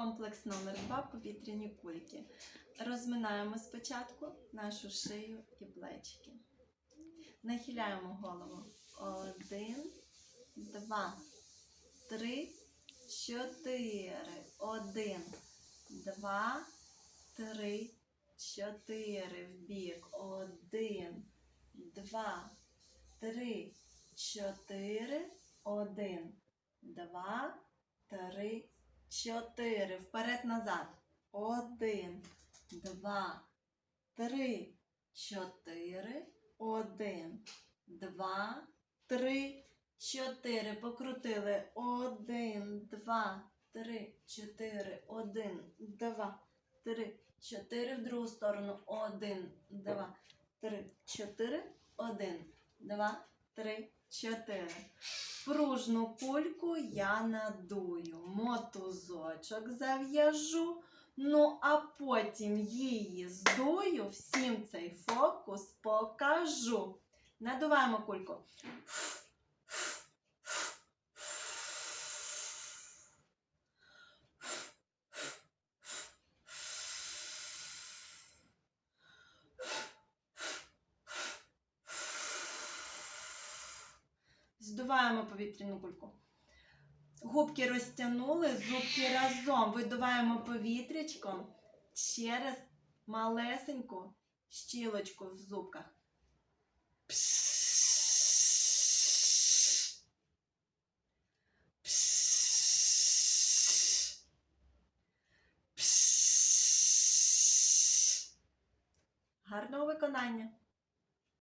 Комплекс номер 2 повітряні кульки. Розминаємо спочатку нашу шию і плечики. Нахиляємо голову. Один, два, три, чотири. Один, два, три, чотири. В бік. Один, два, три, чотири. Один, два, три, чотири. Вперед назад. Один, два, три, чотири. Один, два, три, чотири. Покрутили. Один, два, три, чотири. Один, два, три, чотири. В другу сторону. Один, два, три, чотири. Один, два, три, чотири. Пружну кульку я надую, мотузочок зав'яжу, ну а потім її здую, всім цей фокус покажу. Надуваємо кульку. Здуваємо повітряну кульку. Губки розтягнули, зубки разом. Видуваємо повітрячком через малесеньку щілочку в зубках. Гарного виконання!